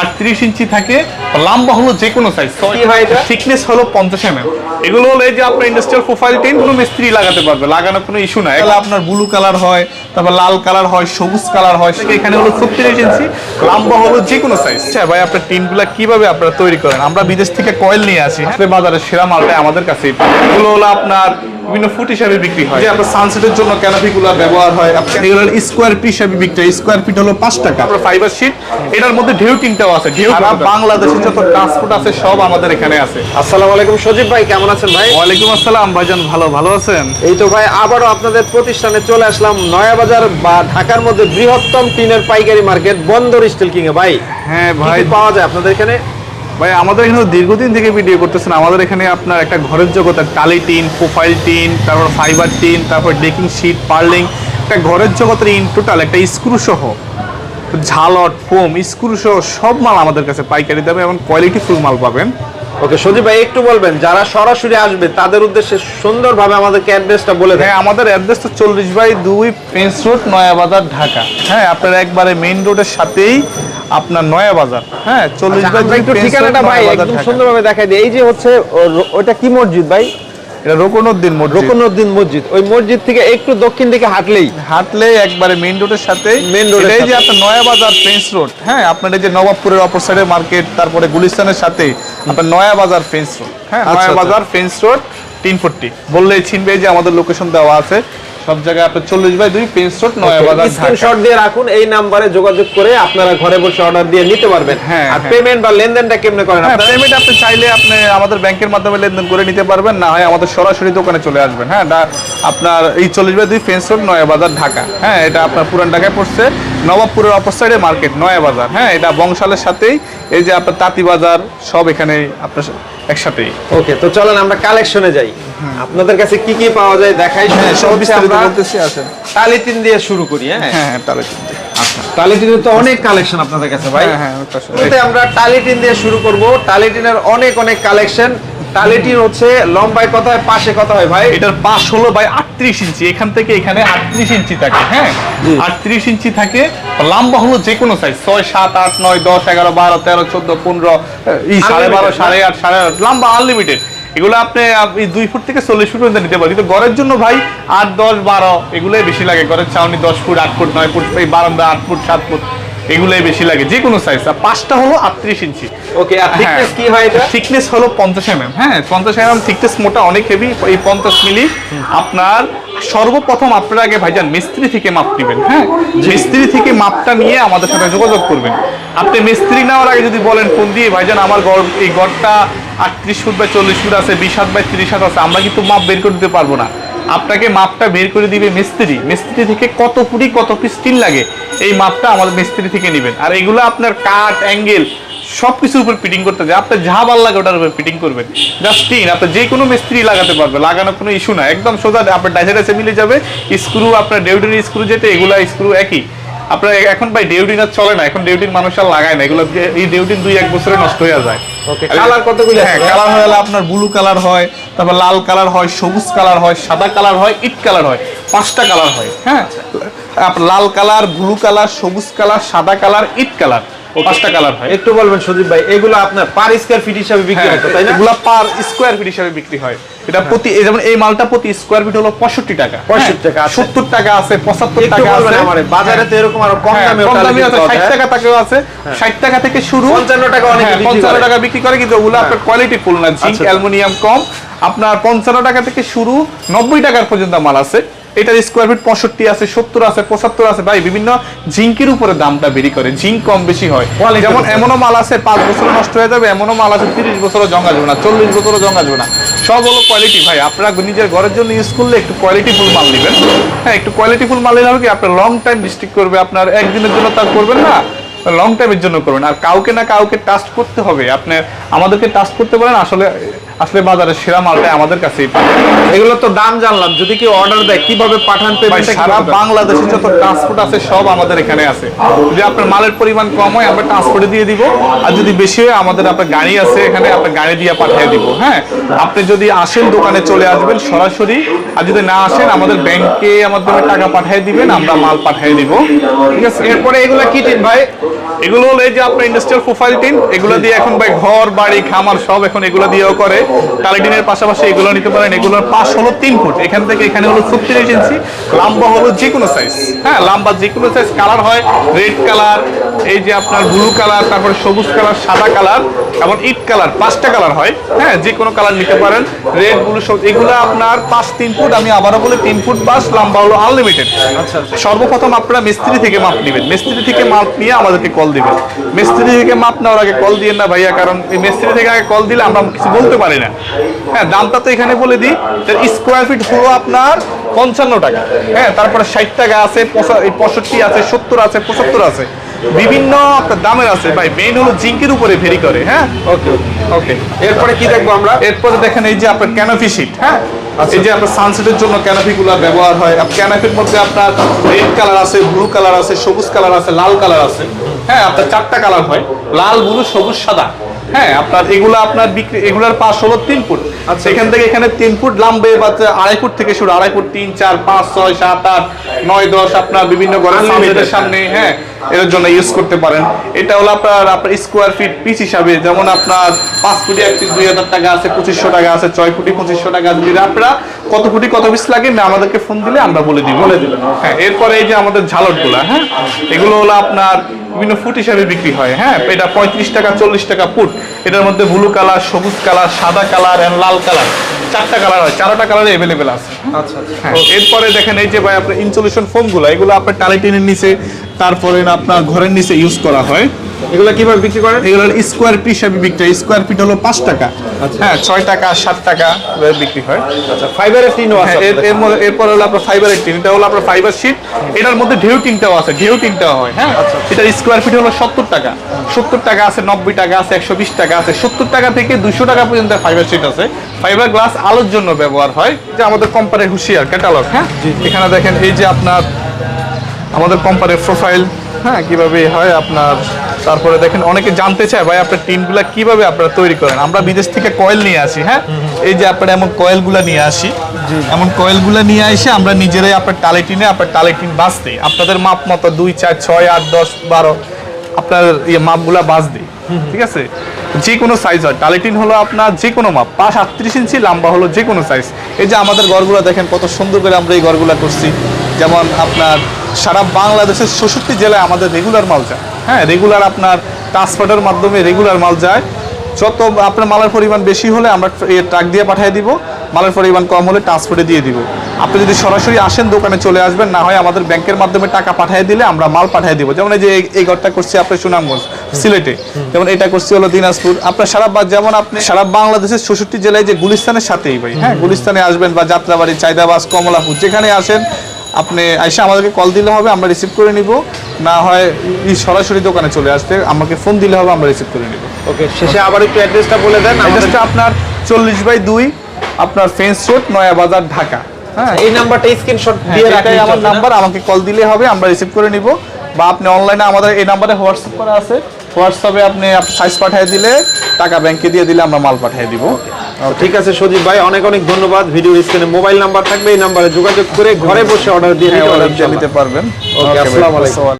আটত্রিশ ইঞ্চি থাকে লম্বা হলো যে কোনো সাইজ কি হয় এটা? থিকনেস হলো পঞ্চাশ এম এগুলো হলো এই যে আপনার ইন্ডাস্ট্রিয়াল প্রোফাইল টেন কোনো মিস্ত্রি লাগাতে পারবে লাগানোর কোনো ইস্যু নাই। এগুলো আপনার ব্লু কালার হয় তারপর লাল কালার হয় সবুজ কালার হয়। সেটা এখানে হলো ছত্রিশ ইঞ্চি লম্বা হলো যে কোনো সাইজ আচ্ছা ভাই আপনার টিনগুলো কীভাবে আপনারা তৈরি করেন? আমরা বিদেশ থেকে কয়েল নিয়ে আসি বাজারের সেরা মালটা আমাদের কাছেই এগুলো হলো আপনার বিভিন্ন ফুট হিসাবে বিক্রি হয়। যে আপনার সানসেটের জন্য ক্যানোপি গুলো ব্যবহার হয় আপনার এগুলো স্কোয়ার ফিট হিসাবে বিক্রি হয়। স্কোয়ার ফিট হলো পাঁচ টাকা। আপনার ফাইবার শিট এটার মধ্যে ঢেউ টিনটাও আছে। ঢেউ সারা বাংলাদেশে যত ট্রান্সপোর্ট আছে সব আমাদের এখানে আছে। আসসালামু আলাইকুম সজীব ভাই কেমন আছেন ভাই? ওয়ালাইকুম আসসালাম ভাইজান ভালো ভালো আছেন? এই তো ভাই আবারও আপনাদের প্রতিষ্ঠানে চলে আসলাম নয়াবাজার বা ঢাকার মধ্যে বৃহত্তম টিনের পাইকারি মার্কেট বন্দর স্টিল কিং এ ভাই হ্যাঁ ভাই ভাই। পাওয়া যায় আপনাদের এখানে? ভাই আমাদের এখানে দীর্ঘদিন থেকে ভিডিও করতেছেন। আমাদের এখানে আপনার একটা ঘরের জগতের টালি টিন প্রোফাইল টিন তারপর ফাইবার টিন তারপর ডেকিং শিট পার্লিং একটা ঘরের জগতের ইন টোটাল একটা স্ক্রু সহ ঝালট ফোম স্ক্রু সহ সব মাল আমাদের কাছে পাইকারি দামে এবং কোয়ালিটি ফুল মাল পাবেন। ওকে সজীব ভাই একটু বলবেন যারা সরাসরি আসবে তাদের উদ্দেশ্যে সুন্দরভাবে আমাদেরকে অ্যাড্রেসটা বলে দেন। হ্যাঁ আমাদের অ্যাড্রেস তো চল্লিশ বাই দুই পেন্স রোড নয়াবাজার ঢাকা। হ্যাঁ আপনার একবারে মেইন রোডের সাথেই আপনার নয়াবাজার হ্যাঁ চল্লিশ আচ্ছা, রোড ঠিকানাটা ভাই একদম সুন্দরভাবে দেখাই দিই। এই যে হচ্ছে ও- ওটা কি মসজিদ ভাই? এটা রোকনউদ্দিন মসজিদ। রকুনুদ্দিন মসজিদ। ওই মসজিদ থেকে একটু দক্ষিণ দিকে হাঁটলেই। হাঁটলে একবারে মেইন রোডের সাথে road এর এই যে। আপনার নয়াবাজার ফেন্স রোড হ্যাঁ আপনার এই যে নবাবপুরের অপর সাইডে মার্কেট তারপরে গুলিস্তানের সাথে আপনার নয়াবাজার ফেন্স রোড হ্যাঁ আচ্ছা, নয়াবাজার ফেন্স রোড তিন ফোরটি বললেই চিনবে যে আমাদের লোকেশন দেওয়া আছে। সব জায়গায় আপনার চল্লিশ বাই দুই পেন স্টোর স্ক্রিনশট দিয়ে রাখুন এই নাম্বারে যোগাযোগ করে আপনারা ঘরে বসে অর্ডার দিয়ে নিতে পারবেন। হ্যাঁ, আর হ্যাঁ। পেমেন্ট বা লেনদেনটা কেমনে করেন হ্যাঁ আপনারা? পেমেন্ট আপনি চাইলে আপনি আমাদের ব্যাংকের মাধ্যমে লেনদেন করে নিতে পারবেন না হয় আমাদের সরাসরি দোকানে চলে আসবেন। হ্যাঁ আপনার এই চল্লিশ বাই দুই ফেন্স রোড নয়াবাজার ঢাকা। হ্যাঁ এটা আপনার পুরান ঢাকায় পড়ছে। নবাবপুরের অপর সাইডে মার্কেট নয়াবাজার হ্যাঁ এটা বংশালের সাথেই। এই যে আপনার তাঁতি বাজার সব এখানে আপনার একসাথেই। ওকে তো চলেন আমরা কালেকশনে যাই। আপনাদের কাছে কি কি পাওয়া যায় দেখাই হ্যাঁ সব বিস্তারিত বলতেছি আসেন। দিয়ে শুরু করি হ্যাঁ? হ্যাঁ হ্যাঁ তাহলে চিনতে। টালিটিনের তো অনেক কালেকশন আপনাদের কাছে ভাই। হ্যাঁ হ্যাঁ আমরা টালিটিন দিয়ে শুরু করব। টালিটিনের অনেক অনেক কালেকশন টালিটিন হচ্ছে লম্বায় কত হয় পাশে কত হয় ভাই। এটার পাশ হলো আটত্রিশ ইঞ্চি এখান থেকে এখানে আটত্রিশ ইঞ্চি থাকে হ্যাঁ? আটত্রিশ ইঞ্চি থাকে লম্বা হলো যে কোনো সাইজ ছয় সাত আট নয় দশ এগারো বারো তেরো চোদ্দ পনেরো সাড়ে বারো সাড়ে আট সাড়ে আট লম্বা আনলিমিটেড এগুলো আপনি এই দুই ফুট থেকে চল্লিশ ফুট পর্যন্ত নিতে পারেন। কিন্তু ঘরের জন্য ভাই আট দশ বারো এগুলোই বেশি লাগে। ঘরের ছাউনি দশ ফুট আট ফুট নয় ফুট এই বারান্দা আট ফুট সাত ফুট। এগুলোই বেশি লাগে যে কোনো সাইজ আর পাঁচটা হলো আটত্রিশ ইঞ্চি ওকে আর thickness কি হয় এটা? থিকনেস হলো পঞ্চাশ এম হ্যাঁ পঞ্চাশ এম থিকনেস মোটা অনেক হেভি এই পঞ্চাশ মিলি আপনার সর্বপ্রথম আপনার আগে ভাইজান মিস্ত্রি থেকে মাপ নেবেন হ্যাঁ? মিস্ত্রি থেকে মাপটা নিয়ে আমাদের সাথে যোগাযোগ করবেন। আপনি মিস্ত্রি নেওয়ার আগে যদি বলেন ফোন দিয়ে ভাইজান আমার গড় এই গড়টা আটত্রিশ ফুট বাই চল্লিশ ফুট আছে বিশ হাত বাই তিরিশ হাত আছে আমরা কিন্তু মাপ বের করে দিতে পারব না। আপনাকে মাপটা বের করে দিবে মিস্ত্রি। মিস্ত্রি থেকে কত ফুটি, কত পিস লাগে, এই মাপটা আমাদের মিস্ত্রি থেকে নেবেন। আর এগুলো আপনার কাট অ্যাঙ্গেল সব কিছুর উপর ফিটিং করতে যায় আপনার যা ভালো লাগে ওটার উপর ফিটিং করবেন। জাস্ট টিন আপনার যে কোনো মিস্ত্রি লাগাতে পারবে, লাগানোর কোনো ইস্যু না। একদম সোজা, আপনার ডাইসে ডাইসে মিলে যাবে। স্ক্রু আপনার ডেউডের স্ক্রু যেতে এগুলা স্ক্রু একই। আপনার এখন ভাই ডেউডিন আর চলে না এখন ডেউডিন মানুষ আর লাগায় না এগুলো এই ডেউডিন দুই এক বছরে নষ্ট হয়ে যায়। কালার কতগুলো হ্যাঁ কালার হয়ে গেলে আপনার ব্লু কালার হয় তারপর লাল কালার হয় সবুজ কালার হয় সাদা কালার হয় ইট কালার হয় পাঁচটা কালার হয় হ্যাঁ? লাল কালার ব্লু কালার সবুজ কালার সাদা কালার ইট কালার পাঁচটা কালার হয়। একটু বলবেন সুদীপ ভাই এগুলো আপনার পার স্কয়ার ফিট হিসাবে বিক্রি হ্যাঁ, হতো তাই না? এগুলা পার স্কোয়ার ফিট হিসাবে বিক্রি হয়। এটা প্রতি যেমন এই মালটা প্রতি স্কোয়ার ফিট হলো পঁয়ষট্টি টাকা। 65 টাকা আছে। সত্তর টাকা আছে পঁচাত্তর একটু টাকা আছে। আমারে বাজারে তো এরকম আরও কম হ্যাঁ, দামে কম দামি আছে ষাট টাকা টাকাও আছে। ষাট টাকা থেকে শুরু 55 টাকা অনেকে হ্যাঁ, 55 টাকা বিক্রি করে কিন্তু ওগুলো আপনার কোয়ালিটি ফুল না জিঙ্ক আচ্ছা। অ্যালুমিনিয়াম কম। আপনার পঞ্চান্ন টাকা থেকে শুরু নব্বই টাকার পর্যন্ত মাল আছে। এটার স্কোয়ার ফিট পঁয়ষট্টি আছে সত্তর আছে পঁচাত্তর আছে। ভাই বিভিন্ন জিঙ্কের উপরে দামটা বেরি করে। জিঙ্ক কম বেশি হয়। যেমন এমনও মাল আছে পাঁচ বছরে নষ্ট হয়ে যাবে এমনও মাল আছে তিরিশ বছরও জঙ্গা যাবে না চল্লিশ বছরও জঙ্গা যাবে না। সব হলো কোয়ালিটি ভাই আপনারা নিজের ঘরের জন্য ইউজ করলে একটু কোয়ালিটি ফুল মাল নেবেন। হ্যাঁ একটু কোয়ালিটি ফুল মাল নিলে হবে কি আপনার লং টাইম ডিস্ট্রিক্ট করবে আপনার একদিনের জন্য তার করবেন না লং টাইমের জন্য করবেন। আর কাউকে না কাউকে টাস্ট করতে হবে। আপনার আমাদেরকে টাস্ট করতে পারেন আসলে আসলে বাজারের সেরা মালটাই আমাদের কাছেই এগুলো তো দাম জানলাম যদি কেউ অর্ডার দেয় কীভাবে পাঠান সারা বাংলাদেশে যত ট্রান্সপোর্ট আছে সব আমাদের এখানে আছে। যদি আপনার মালের পরিমাণ কম হয় আমরা ট্রান্সপোর্টে দিয়ে দিব। আর যদি বেশি হয় আমাদের আপনার গাড়ি আছে এখানে আপনার গাড়ি দিয়ে পাঠিয়ে দিব হ্যাঁ? আপনি যদি আসেন দোকানে চলে আসবেন সরাসরি। আর যদি না আসেন আমাদের ব্যাংকে মাধ্যমে টাকা পাঠিয়ে দিবেন আমরা মাল পাঠিয়ে দিব। ঠিক আছে এরপরে এগুলো কি টিন ভাই? এগুলো হলো এই যে আপনার ইন্ডাস্ট্রিয়াল প্রোফাইল টিন। এগুলো দিয়ে এখন ভাই ঘর বাড়ি খামার সব এখন এগুলো দিয়েও করে। টালিটিনের পাশাপাশি এগুলো নিতে পারেন। এগুলোর পাশ হলো তিন ফুট। এখান থেকে এখানে হলো ছত্রিশ ইঞ্চি। লাম্বা হলো যে কোনো সাইজ হ্যাঁ লাম্বা যে কোনো সাইজ কালার হয় রেড কালার এই যে আপনার ব্লু কালার তারপরে সবুজ কালার সাদা কালার এবং ইট কালার পাঁচটা কালার হয়। হ্যাঁ যে কোনো কালার নিতে পারেন। রেড ব্লু সব এগুলো আপনার পাঁচ তিন ফুট আমি আবারও বলি তিন ফুট পাঁচ লম্বা হলো আনলিমিটেড আচ্ছা আচ্ছা। সর্বপ্রথম আপনারা মিস্ত্রি থেকে মাপ নেবেন। মিস্ত্রি থেকে মাপ নিয়ে আমাদেরকে কল দিবেন। মিস্ত্রি থেকে মাপ নেওয়ার আগে কল দিয়েন না ভাইয়া কারণ এই মিস্ত্রি থেকে আগে কল দিলে আমরা কিছু বলতে পারি না। হ্যাঁ দামটা তো এখানে বলে দিই স্কোয়ার ফিট হলো আপনার পঞ্চান্ন টাকা। হ্যাঁ তারপরে ষাট টাকা আছে পঁয়ষট্টি আছে সত্তর আছে পঁচাত্তর আছে। বিভিন্ন আপনার দামের আছে ভাই। মেইন হলো জিঙ্কের উপরে ভেরি করে হ্যাঁ? ওকে ওকে এরপরে কি দেখব আমরা? এরপরে দেখেন এই যে আপনার ক্যানোফি শিট হ্যাঁ? এই যে আপনার সানসেটের জন্য ক্যানোফি গুলো ব্যবহার হয়। ক্যানোপির মধ্যে আপনার রেড কালার আছে ব্লু কালার আছে সবুজ কালার আছে লাল কালার আছে। হ্যাঁ আপনার চারটা কালার হয়। লাল ব্লু সবুজ সাদা। হ্যাঁ আপনার এগুলো আপনার বিক্রি এগুলার পাশ হলো তিন ফুট। আচ্ছা এখান থেকে এখানে তিন ফুট লাম্বে বা আড়াই ফুট থেকে শুরু আড়াই ফুট তিন চার পাঁচ ছয় সাত আট নয় দশ আপনার বিভিন্ন ঘরের সামনে হ্যাঁ। এর জন্য ইউজ করতে পারেন। এটা হলো আপনার আপনার স্কোয়ার ফিট পিস হিসাবে যেমন আপনার পাঁচ ফুটি এক পিস দুই হাজার টাকা আছে পঁচিশশো টাকা আছে ছয় ফুটি পঁচিশশো টাকা আছে। যদি আপনারা কত ফুটি কত পিস লাগে না আমাদেরকে ফোন দিলে আমরা বলে দিব। বলে দিবেন হ্যাঁ এরপরে এই যে আমাদের ঝালটগুলা হ্যাঁ এগুলো হলো আপনার বিভিন্ন ফুট হিসাবে বিক্রি হয়। হ্যাঁ এটা পঁয়ত্রিশ টাকা চল্লিশ টাকা ফুট এটার মধ্যে ব্লু কালার সবুজ কালার সাদা কালার অ্যান্ড লাল কালার। চারটা কালার হয় চারটা কালার অ্যাভেলেবেল আছে। আচ্ছা আচ্ছা। হ্যাঁ, এরপরে দেখেন এই যে ভাই আপনার ইনসুলেশন ফোমগুলো এগুলো আপনার টালিটিনের নিচে তারপরে আপনার ঘরের নিচে ইউজ করা হয়। এগুলো কীভাবে বিক্রি করেন? এগুলো স্কোয়ার ফিট হিসাবে বিক্রি হয়। স্কোয়ার ফিট হলো পাঁচ টাকা। হ্যাঁ ছয় টাকা সাত টাকা বিক্রি হয়। আচ্ছা ফাইবারের টিনও আছে হ্যাঁ, এর এর এরপর হলো আপনার ফাইবারের টিন। এটা হলো আপনার ফাইবার শিট এটার মধ্যে ঢেউ টিনটাও আছে ঢেউ টিনটাও হয় হ্যাঁ? এটা স্কোয়ার ফিট হলো সত্তর টাকা। সত্তর টাকা আছে নব্বই টাকা আছে একশো বিশ টাকা আছে। সত্তর টাকা থেকে দুশো টাকা পর্যন্ত ফাইবার শিট আছে। ফাইবার গ্লাস আলোর জন্য ব্যবহার হয় যে আমাদের কোম্পানির হুশিয়ার ক্যাটালগ হ্যাঁ? এখানে দেখেন এই যে আপনার আমাদের কোম্পানির প্রোফাইল হ্যাঁ কীভাবে হয় আপনার তারপরে দেখেন অনেকে জানতে চায় ভাই আপনার টিনগুলা কীভাবে আপনারা তৈরি করেন? আমরা বিদেশ থেকে কয়েল নিয়ে আসি হ্যাঁ? এই যে আপনারা এমন কয়েলগুলা নিয়ে আসি এমন কয়েলগুলা নিয়ে এসে আমরা নিজেরাই আপনার টালে টিনে আপনার টালে টিন বাঁচতে আপনাদের মাপ মতো দুই চার ছয় আট দশ বারো আপনার ইয়ে মাপগুলা বাঁচ দিই ঠিক আছে? যে কোনো সাইজ হয়। টালিটিন হলো আপনার যে কোনো মাপ, পাঁচ আটত্রিশ ইঞ্চি লম্বা হলো যে কোনো সাইজ এই যে আমাদের ঘরগুলো দেখেন, কত সুন্দর করে আমরা এই ঘরগুলো করছি। যেমন আপনার সারা বাংলাদেশের ষষট্টি জেলায় আমাদের রেগুলার মাল যায়। হ্যাঁ রেগুলার আপনার ট্রান্সপোর্টের মাধ্যমে রেগুলার মাল যায়। যত আপনার মালের পরিমাণ বেশি হলে আমরা ট্রাক দিয়ে পাঠিয়ে দিব। মালের পরিমাণ কম হলে ট্রান্সপোর্টে দিয়ে দিব। আপনি যদি সরাসরি আসেন, দোকানে চলে আসবেন, না হয় আমাদের ব্যাংকের মাধ্যমে টাকা পাঠিয়ে দিলে আমরা মাল পাঠিয়ে দিব। যেমন এই যে এই- ঘরটা করছি আপনার সুনামগঞ্জ। সিলেটে। যেমন এটা করছি হলো দিনাজপুর। আপনার সারা বা- যেমন আপনি সারা বাংলাদেশের ষষট্টি জেলায় যে গুলিস্তানের সাথেই ভাই হ্যাঁ? গুলিস্তানে আসবেন বা যাত্রাবাড়ি চাইদাবাস কমলাপুর যেখানে আসেন আপনি এসে আমাদেরকে কল দিলে হবে আমরা রিসিভ করে নিব। না হয় সরাসরি দোকানে চলে আসতে আমাকে ফোন দিলে হবে আমরা রিসিভ করে নিব। ওকে শেষে আবার একটু অ্যাড্রেসটা বলে দেন অ্যাড্রেসটা আপনার চল্লিশ বাই দুই আপনার ফেন্স রোড নয়া বাজার ঢাকা। হ্যাঁ? এই নাম্বারটা স্ক্রিনশট হ্যাঁ, দিয়ে রাখলেই আমার নাম্বার আমাকে কল দিলে হবে আমরা রিসিভ করে নিব। বা আপনি অনলাইনে আমাদের এই নাম্বারে হোয়াটসঅ্যাপ করা আছে। হোয়াটসঅ্যাপে আপনি সাইজ পাঠিয়ে দিলে টাকা ব্যাংকে দিয়ে দিলে আমরা মাল পাঠিয়ে দিব। ঠিক আছে সজীব ভাই অনেক অনেক ধন্যবাদ। ভিডিও স্ক্রিনে মোবাইল নাম্বার থাকবে এই নাম্বারে যোগাযোগ করে ঘরে বসে অর্ডার দিয়ে অর্ডার নিতে পারবেন ওকে, আসসালামু আলাইকুম।